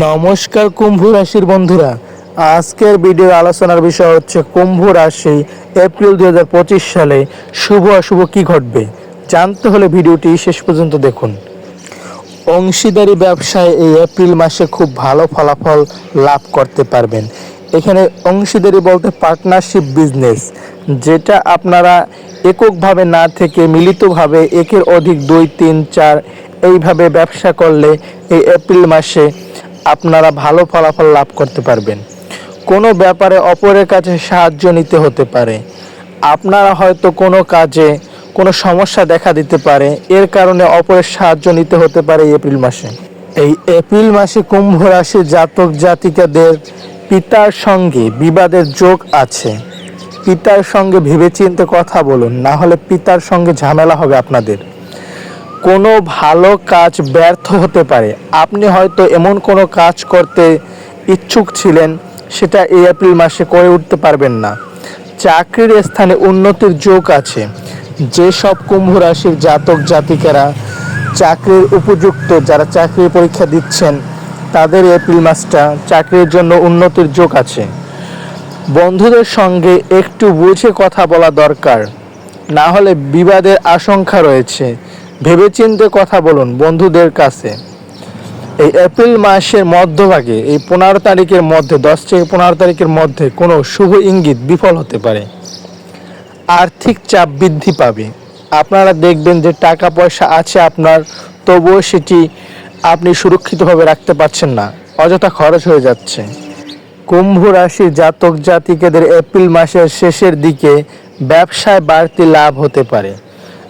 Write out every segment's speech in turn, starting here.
নমস্কার কুম্ভ রাশির বন্ধুরা। আজকের ভিডিওর আলোচনার বিষয় হচ্ছে কুম্ভ রাশি এপ্রিল দু হাজার পঁচিশ সালে শুভ অশুভ কি ঘটবে? জানতে হলে ভিডিওটি শেষ পর্যন্ত দেখুন। অংশীদারি ব্যবসায় এই এপ্রিল মাসে খুব ভালো ফলাফল লাভ করতে পারবেন। এখানে অংশীদারি বলতে পার্টনারশিপ বিজনেস যেটা আপনারা এককভাবে না থেকে মিলিতভাবে একের অধিক দুই, তিন, চার এইভাবে ব্যবসা করলে এই এপ্রিল মাসে আপনারা ভালো ফলাফল লাভ করতে পারবেন। কোনো ব্যাপারে অপরের কাছে সাহায্য নিতে হতে পারে। আপনারা হয়তো কোনো কাজে কোনো সমস্যা দেখা দিতে পারে। এর কারণে অপরের সাহায্য নিতে হতে পারে এপ্রিল মাসে। এই এপ্রিল মাসে কুম্ভ রাশির জাতক জাতিকাদের পিতার সঙ্গে বিবাদের যোগ আছে। পিতার সঙ্গে ভেবেচিন্তে কথা বলুন, না হলে পিতার সঙ্গে ঝামেলা হবে আপনাদের। কোনো ভালো কাজ ব্যর্থ হতে পারে। আপনি হয়তো এমন কোনো কাজ করতে ইচ্ছুক ছিলেন, সেটা এই এপ্রিল মাসে করে উঠতে পারবেন না। চাকরির স্থানে উন্নতির যোগ আছে। যেসব কুম্ভ রাশির জাতক জাতিকারা চাকরির উপযুক্ত, যারা চাকরির পরীক্ষা দিচ্ছেন, তাদের এপ্রিল মাসটা চাকরির জন্য উন্নতির যোগ আছে। বন্ধুদের সঙ্গে একটু বুঝে কথা বলা দরকার। না হলে বিবাদের আশঙ্কা রয়েছে। ভেবেচিন্তে কথা বলুন বন্ধুদের কাছে। এই এপ্রিল মাসের মধ্যভাগে, এই পনেরো তারিখের মধ্যে, দশ থেকে পনেরো তারিখের মধ্যে কোনো শুভ ইঙ্গিত বিফল হতে পারে। আর্থিক চাপ বৃদ্ধি পাবে। আপনারা দেখবেন যে টাকা পয়সা আছে আপনার, তবুও সেটি আপনি সুরক্ষিতভাবে রাখতে পারছেন না, অযথা খরচ হয়ে যাচ্ছে। কুম্ভ রাশির জাতক জাতিকেদের এপ্রিল মাসের শেষের দিকে ব্যবসায় বাড়তি লাভ হতে পারে।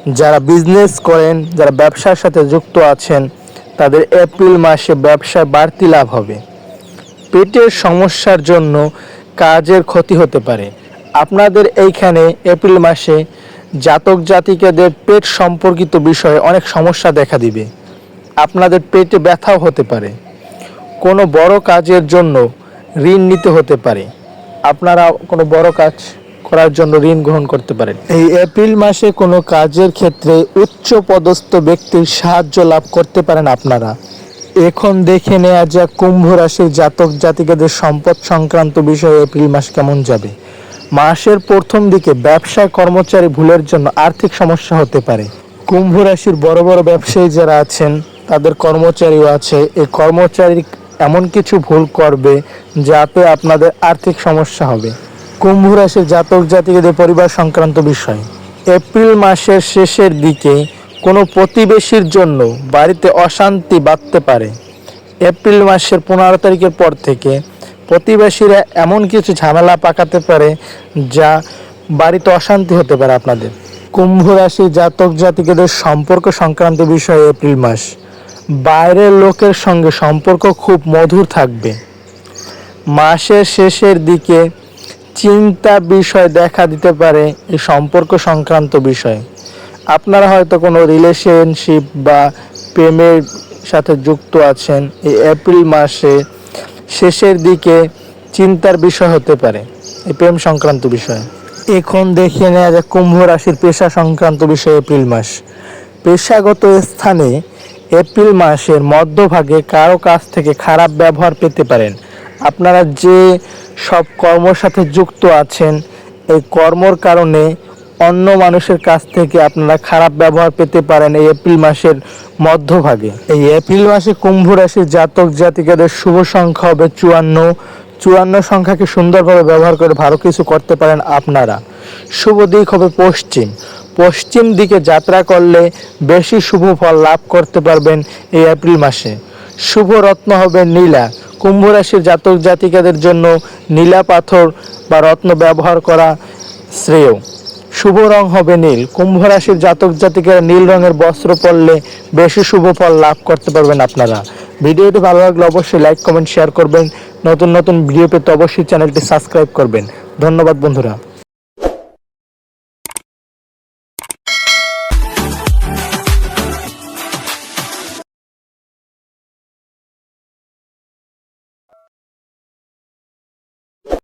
যারা বিজনেস করেন, যারা ব্যবসার সাথে যুক্ত আছেন, তাদের এপ্রিল মাসে ব্যবসায় বাড়তি লাভ হবে। পেটের সমস্যার জন্য কাজের ক্ষতি হতে পারে। আপনাদের এইখানে এপ্রিল মাসে জাতক জাতিকাদের পেট সম্পর্কিত বিষয়ে অনেক সমস্যা দেখা দিবে। আপনাদের পেটে ব্যথাও হতে পারে। কোনো বড় কাজের জন্য ঋণ নিতে হতে পারে। আপনারা কোনো বড় কাজ করার জন্য ঋণ গ্রহণ করতে পারেন। এই এপ্রিল মাসে কোনো কাজের ক্ষেত্রে উচ্চ পদস্থ ব্যক্তির সাহায্য লাভ করতে পারেন আপনারা। এখন দেখে নেওয়া যাক কুম্ভ রাশির জাতক জাতিকাদের সম্পদ সংক্রান্ত বিষয়ে এপ্রিল মাস কেমন যাবে। মাসের প্রথম দিকে ব্যবসায় কর্মচারী ভুলের জন্য আর্থিক সমস্যা হতে পারে। কুম্ভ রাশির বড় বড় ব্যবসায়ী যারা আছেন, তাদের কর্মচারীও আছে। এই কর্মচারী এমন কিছু ভুল করবে যাতে আপনাদের আর্থিক সমস্যা হবে। কুম্ভ রাশির জাতক জাতিকাদের পরিবার সংক্রান্ত বিষয়। এপ্রিল মাসের শেষের দিকে কোনো প্রতিবেশীর জন্য বাড়িতে অশান্তি বাড়তে পারে। এপ্রিল মাসের পনেরো তারিখের পর থেকে প্রতিবেশীরা এমন কিছু ঝামেলা পাকাতে পারে যা বাড়িতে অশান্তি হতে পারে আপনাদের। কুম্ভ রাশি জাতক জাতিকেদের সম্পর্ক সংক্রান্ত বিষয় এপ্রিল মাস। বাইরের লোকের সঙ্গে সম্পর্ক খুব মধুর থাকবে। মাসের শেষের দিকে চিন্তা বিষয় দেখা দিতে পারে এই সম্পর্ক সংক্রান্ত বিষয়। আপনারা হয়তো কোনো রিলেশনশিপ বা প্রেমের সাথে যুক্ত আছেন, এই এপ্রিল মাসে শেষের দিকে চিন্তার বিষয় হতে পারে, এই প্রেম সংক্রান্ত বিষয়। এখন দেখে নেওয়া যায় কুম্ভ রাশির পেশা সংক্রান্ত বিষয় এপ্রিল মাস। পেশাগত স্থানে এপ্রিল মাসের মধ্যভাগে কারও কাছ থেকে খারাপ ব্যবহার পেতে পারেন। আপনারা যে সব কর্মর সাথে যুক্ত আছেন, এই কর্মর কারণে অন্য মানুষের কাছ থেকে আপনারা খারাপ ব্যবহার পেতে পারেন এই এপ্রিল মাসের মধ্যভাগে। এই এপ্রিল মাসে কুম্ভ রাশির জাতক জাতিকাদের শুভ সংখ্যা হবে চুয়ান্ন। চুয়ান্ন সংখ্যাকে সুন্দরভাবে ব্যবহার করে ভালো কিছু করতে পারেন আপনারা। শুভ দিক হবে পশ্চিম। পশ্চিম দিকে যাত্রা করলে বেশি শুভ ফল লাভ করতে পারবেন এই এপ্রিল মাসে। শুভ রত্ন হবে নীলা। কুম্ভ রাশির জাতক জাতিকাদের জন্য নীলা পাথর বা রত্ন ব্যবহার করা শ্রেয়। শুভ রং হবে নীল। কুম্ভ রাশির জাতক জাতিকারা নীল রঙের বস্ত্র পরলে বেশি শুভ ফল লাভ করতে পারবেন আপনারা। ভিডিওটি ভালো লাগলে অবশ্যই লাইক, কমেন্ট শেয়ার করবেন। নতুন নতুন ভিডিও পেতে অবশ্যই চ্যানেলটি সাবস্ক্রাইব করবেন। ধন্যবাদ বন্ধুরা।